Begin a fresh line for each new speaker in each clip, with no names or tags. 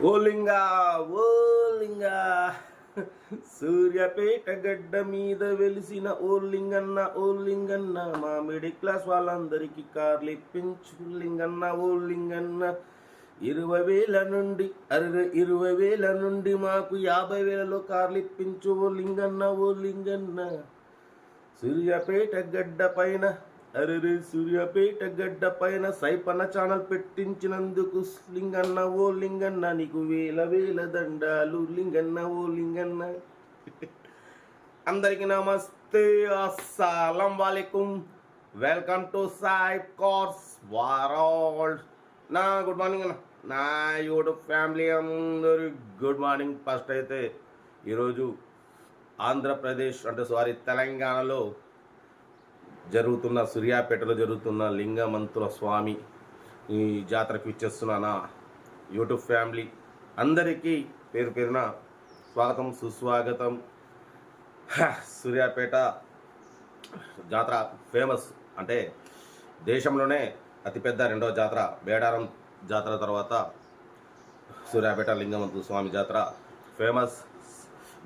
ఓ లింగా ఓ లింగా సూర్యపేట గడ్డ మీద వెలిసిన ఓ లింగన్న ఓ లింగన్న మా మిడిల్ క్లాస్ వాళ్ళందరికీ కార్లు ఇప్పించు లింగన్న ఓ లింగన్న ఇరవై వేల నుండి అరవై ఇరవై వేల నుండి మాకు యాభై వేలలో కార్లు ఇప్పించు ఓ లింగన్న ఓ లింగన్న సూర్యాపేట గడ్డ పైన అరే సూర్యాపేట గడ్డ పైన సైపన్న ఛానల్ పెట్టించినందుకు లింగన్న ఓ లింగన్న నీకు వేల వేల దండాలు లింగన్న ఓ లింగన్న. అందరికి నమస్తే అస్సలం వాలేకుమ్ welcome to Sai cars world నా గుడ్ మార్నింగ్ అన్న. నా యూట్యూబ్ ఫ్యామిలీ అందరు గుడ్ మార్నింగ్. ఫస్ట్ అయితే ఈరోజు ఆంధ్రప్రదేశ్ అంటే సారీ తెలంగాణలో జరుగుతున్న సూర్యాపేటలో జరుగుతున్న లింగమంతుల స్వామి ఈ జాతరకు ఇచ్చేస్తున్న నా యూట్యూబ్ ఫ్యామిలీ అందరికీ పేరు పేరున స్వాగతం సుస్వాగతం. సూర్యాపేట జాతర ఫేమస్. అంటే దేశంలోనే అతిపెద్ద రెండవ జాతర బేడారం జాతర తర్వాత సూర్యాపేట లింగమంతుల స్వామి జాతర ఫేమస్.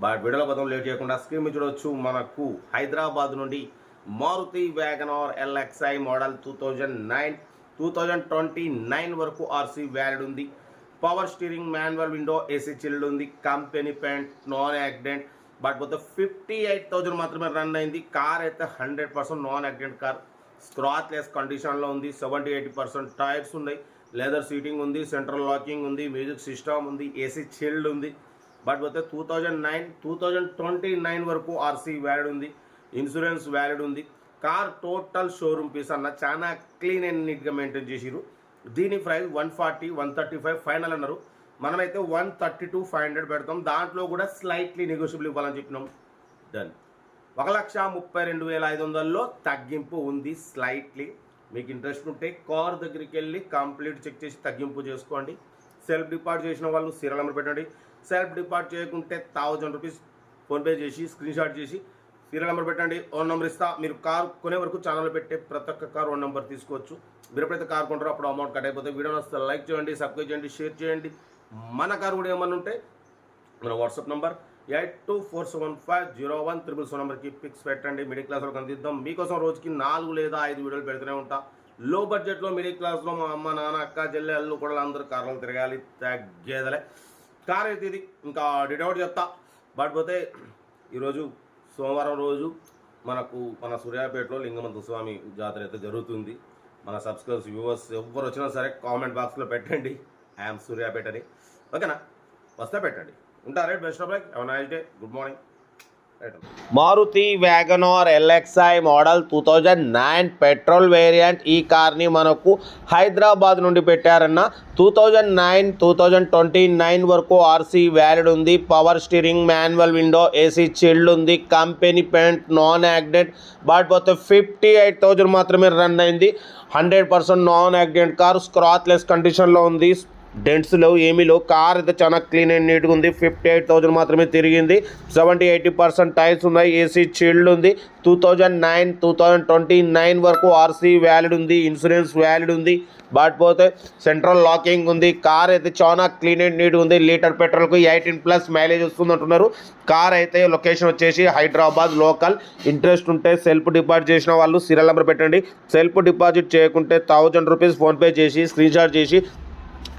బట్ విడుదల పదం లేట్ చేయకుండా స్క్రీన్ చూడవచ్చు మనకు హైదరాబాద్ నుండి Maruti Wagon R LXI model two thousand nine two thousand twenty nine వరకు ఆర్సీ వ్యాలిడ్ ఉంది. Power steering manual window AC chilled ఉంది. Company paint non accident but పోతే ఫిఫ్టీ ఎయిట్ థౌజండ్ మాత్రమే రన్ అయింది. కార్ అయితే hundred percent non accident car scratchless కండిషన్లో ఉంది. Seventy eighty percent tyres ఉన్నాయి. లెదర్ సీటింగ్ ఉంది. సెంట్రల్ లాకింగ్ ఉంది. మ్యూజిక్ సిస్టమ్ ఉంది. ఏసీ చిల్డ్ ఉంది. బట్ పోతే two thousand nine two thousand twenty nine వరకు ఆర్సీ వ్యాడ్ ఉంది. ఇన్సూరెన్స్ వ్యాలిడ్ ఉంది. కార్ టోటల్ షోరూమ్ పీస్ అన్న చాలా క్లీన్ అండ్ నీట్గా మెయింటైన్ చేసిరు దీని price one forty one thirty five final అన్నారు. మనమైతే one thirty two five hundred పెడతాం. దాంట్లో కూడా స్లైట్లీ నెగోషియబుల్ ఇవ్వాలని చెప్పినాం. డన్ ఒక లక్ష ముప్పై రెండు వేల ఐదు వందల్లో తగ్గింపు ఉంది స్లైట్లీ. మీకు ఇంట్రెస్ట్ ఉంటే కార్ దగ్గరికి వెళ్ళి కంప్లీట్ చెక్ చేసి తగ్గింపు చేసుకోండి. సెల్ఫ్ డిపార్ట్ చేసిన వాళ్ళు సీరియల్ నెంబర్ పెట్టండి. సెల్ఫ్ డిపార్ట్ చేయకుంటే థౌజండ్ రూపీస్ ఫోన్పే చేసి స్క్రీన్ షాట్ చేసి సీరియల్ నెంబర్ పెట్టండి ఓన్ నెంబర్ ఇస్తా. మీరు కార్ కొనే వరకు ఛానల్ పెట్టే ప్రతి ఒక్క కార్ ఓన్ నెంబర్ తీసుకోవచ్చు. మీరు ఎప్పుడైతే కార్ కొంటారో అప్పుడు అమౌంట్ కట్ అయిపోతే వీడియో వస్తే లైక్ చేయండి సబ్స్క్రైబ్ చేయండి షేర్ చేయండి. మన కార్ కూడా ఏమన్నా ఉంటే మన WhatsApp number eight two four seven five zero one triple seven నెంబర్కి పిక్స్ పెట్టండి. మిడిల్ క్లాస్ వాళ్ళకి అందిద్దాం. మీకోసం రోజుకి నాలుగు లేదా ఐదు వీడియోలు పెడుతూనే ఉంటా. లో బడ్జెట్లో మిడిల్ క్లాస్లో మా అమ్మ నాన్న అక్క చెల్లె అల్లు కూడా అందరూ కార్లు తిరగాలి. తగ్గేదలే. కార్ అయితే ఇది. ఇంకా డిటౌట్ చెప్తా బట్ పోతే ఈరోజు సోమవారం రోజు మనకు మన సూర్యాపేటలో లింగమంత స్వామి జాతర అయితే జరుగుతుంది. మన సబ్స్క్రైబర్స్ వ్యూవర్స్ ఎవరు వచ్చినా సరే కామెంట్ బాక్స్లో పెట్టండి. ఐఎమ్ సూర్యాపేట అని ఓకేనా? వస్తే పెట్టండి. ఉంటారా best of like have nice day good morning Maruti Wagon R LXI model two thousand nine petrol variant ఈ కార్ని మనకు హైదరాబాద్ నుండి పెట్టారన్న. Two thousand nine two thousand twenty nine వరకు ఆర్సీ వ్యాలిడ్ ఉంది. Power steering manual window AC chilled ఉంది. Company paint non accident but పోతే fifty eight thousand మాత్రమే run అయింది. Hundred percent non accident car scratchless కండిషన్లో ఉంది. డెంట్స్ లేవు ఏమీ లేవు. కార్ అయితే చాలా క్లీన్ అండ్ నీట్గా ఉంది. ఫిఫ్టీ ఎయిట్ థౌజండ్ మాత్రమే తిరిగింది. సెవెంటీ ఎయిటీ పర్సెంట్ టైర్స్ ఉన్నాయి. ఏసీ చిల్డ్ ఉంది. Two thousand nine two thousand twenty nine వరకు ఆర్సీ వ్యాలిడ్ ఉంది. ఇన్సూరెన్స్ వ్యాలిడ్ ఉంది. బట్ పోతే సెంట్రల్ లాకింగ్ ఉంది. కార్ అయితే చాలా క్లీన్ అండ్ నీట్గా ఉంది. లీటర్ పెట్రోల్కు ఎయిటీన్ ప్లస్ మైలేజ్ వస్తుంది అంటున్నారు. కార్ అయితే లొకేషన్ వచ్చేసి హైదరాబాద్ లోకల్. ఇంట్రెస్ట్ ఉంటే సెల్ఫ్ డిపాజిట్ చేసిన వాళ్ళు సీరియల్ నెంబర్ పెట్టండి. సెల్ఫ్ డిపాజిట్ చేయకుంటే థౌజండ్ రూపీస్ ఫోన్పే చేసి స్క్రీన్ షాట్ చేసి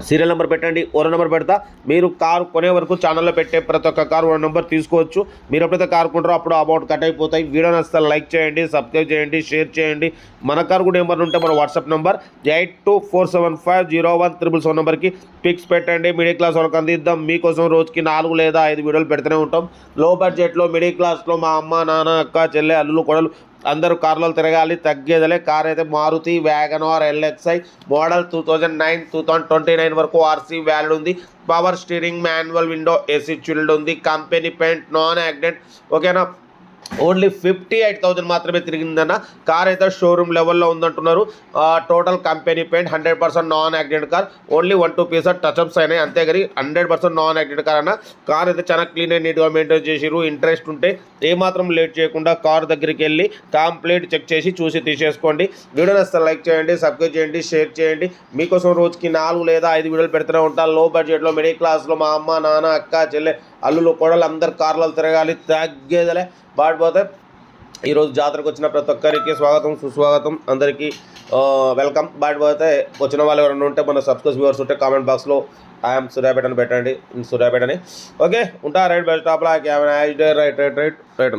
సీరియల్ నెంబర్ పెట్టండి ఓరో నెంబర్ పెడతా. మీరు కారు కొనే వరకు ఛానల్లో పెట్టే ప్రతి ఒక్క కారు ఓరో నెంబర్ తీసుకోవచ్చు. మీరు ఎప్పుడైతే కారు కొంటారో అప్పుడు అమౌంట్ కట్ అయిపోతాయి. వీడియో నచ్చితే లైక్ చేయండి సబ్స్క్రైబ్ చేయండి షేర్ చేయండి. మన కారు కూడా నెంబర్ ఉంటే మన WhatsApp number eight two four seven five zero one triple seven నెంబర్కి పిక్స్ పెట్టండి. మిడిల్ క్లాస్ వాళ్ళకి అందిద్దాం. మీకోసం రోజుకి నాలుగు లేదా ఐదు వీడియోలు పెడుతూనే ఉంటాం. లో బడ్జెట్లో మిడిల్ క్లాస్లో మా అమ్మ నాన్న అక్క చెల్లె అల్లులు కొడలు అందరూ కార్లో తిరగాలి తగ్గేదలే. కార్ అయితే Maruti Wagon R LXI model two thousand nine two thousand twenty nine వరకు ఆర్సీ వ్యాలిడ్ ఉంది. Power steering manual window AC chilled ఉంది. Company paint non accident. ఓకేనా? ఓన్లీ ఫిఫ్టీ ఎయిట్ థౌజండ్ మాత్రమే తిరిగిందన్న కార్ అయితే షోరూమ్ లెవెల్లో ఉందంటున్నారు. Total company paint hundred percent non accident car only one two pieces touch ups అయినాయి. అంతేగాని hundred percent non accident car అన్న. కార్ అయితే చాలా క్లీన్ అండ్ నీట్గా మెయింటైన్ చేసిరు ఇంట్రెస్ట్ ఉంటే ఏమాత్రం లేట్ చేయకుండా కార్ దగ్గరికి వెళ్ళి కంప్లీట్ చెక్ చేసి చూసి తీసేసుకోండి. వీడియో అసలు లైక్ చేయండి సబ్స్క్రైబ్ చేయండి షేర్ చేయండి. మీకోసం రోజుకి నాలుగు లేదా ఐదు వీడియోలు పెడుతూనే ఉంటాను లో బడ్జెట్లో మిడిల్ క్లాస్లో మా అమ్మ నాన్న అక్క చెల్లె అల్లులు కోడలు అందరు కార్లలో తిరగాలి. తగ్గేదలే. బాడిపోతే ఈరోజు జాతరకు వచ్చిన ప్రతి ఒక్కరికి స్వాగతం సుస్వాగతం. అందరికీ వెల్కమ్. బాడిపోతే వచ్చిన వాళ్ళు ఎవరైనా ఉంటే మన సబ్స్క్రైబ్ వ్యూవర్స్ ఉంటే కామెంట్ బాక్స్లో ఐఎమ్ సూర్యాపేట అని పెట్టండి. సూర్యాపేట అని ఓకే ఉంటా. Right best స్టాప్లా right right right right right